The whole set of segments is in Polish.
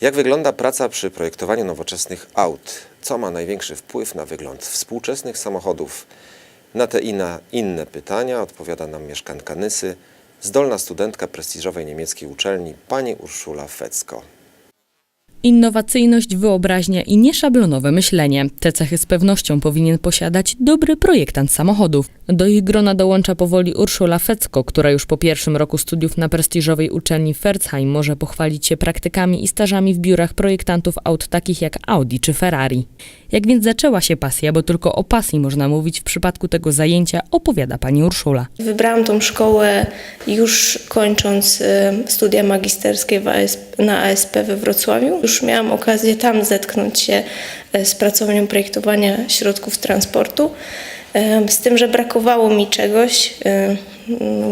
Jak wygląda praca przy projektowaniu nowoczesnych aut? Co ma największy wpływ na wygląd współczesnych samochodów? Na te i na inne pytania odpowiada nam mieszkanka Nysy, zdolna studentka prestiżowej niemieckiej uczelni pani Urszula Fecko. Innowacyjność, wyobraźnia i nieszablonowe myślenie. Te cechy z pewnością powinien posiadać dobry projektant samochodów. Do ich grona dołącza powoli Urszula Fecko, która już po pierwszym roku studiów na prestiżowej uczelni Ferzheim może pochwalić się praktykami i stażami w biurach projektantów aut takich jak Audi czy Ferrari. Jak więc zaczęła się pasja, bo tylko o pasji można mówić w przypadku tego zajęcia, opowiada pani Urszula. Wybrałam tą szkołę już kończąc e, studia magisterskie na ASP we Wrocławiu. Już miałam okazję tam zetknąć się e, z pracownią projektowania środków transportu. Z tym, że brakowało mi czegoś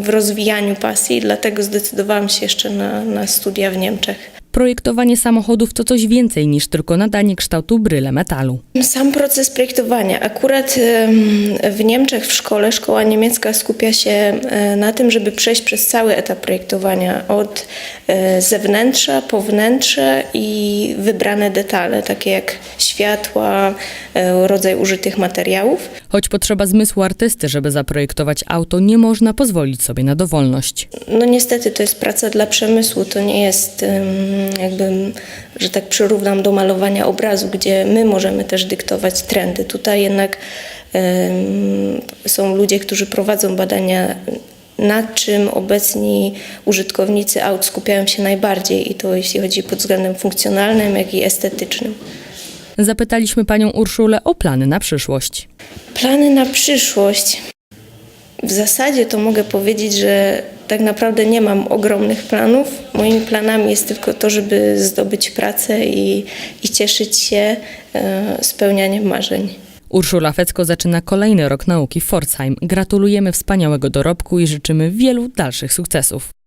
w rozwijaniu pasji, dlatego zdecydowałam się jeszcze na, na studia w Niemczech. Projektowanie samochodów to coś więcej niż tylko nadanie kształtu bryle metalu. Sam proces projektowania. Akurat w Niemczech w szkole, szkoła niemiecka skupia się e, na tym, żeby przejść przez cały etap projektowania od e, zewnętrza po wnętrze i wybrane detale, takie jak światła, e, rodzaj użytych materiałów. Choć potrzeba zmysłu artysty, żeby zaprojektować auto, nie można pozwolić sobie na dowolność. No niestety to jest praca dla przemysłu, to nie jest jakby, że tak przyrównam do malowania obrazu, gdzie my możemy też dyktować trendy. Tutaj jednak są ludzie, którzy prowadzą badania nad czym obecni użytkownicy aut skupiają się najbardziej i to jeśli chodzi pod względem funkcjonalnym, jak i estetycznym. Zapytaliśmy panią Urszulę o plany na przyszłość. Plany na przyszłość. W zasadzie to mogę powiedzieć, że tak naprawdę nie mam ogromnych planów. Moimi planami jest tylko to, żeby zdobyć pracę i, i cieszyć się e, spełnianiem marzeń. Urszula Fecko zaczyna kolejny rok nauki w Pforzheim. Gratulujemy wspaniałego dorobku i życzymy wielu dalszych sukcesów.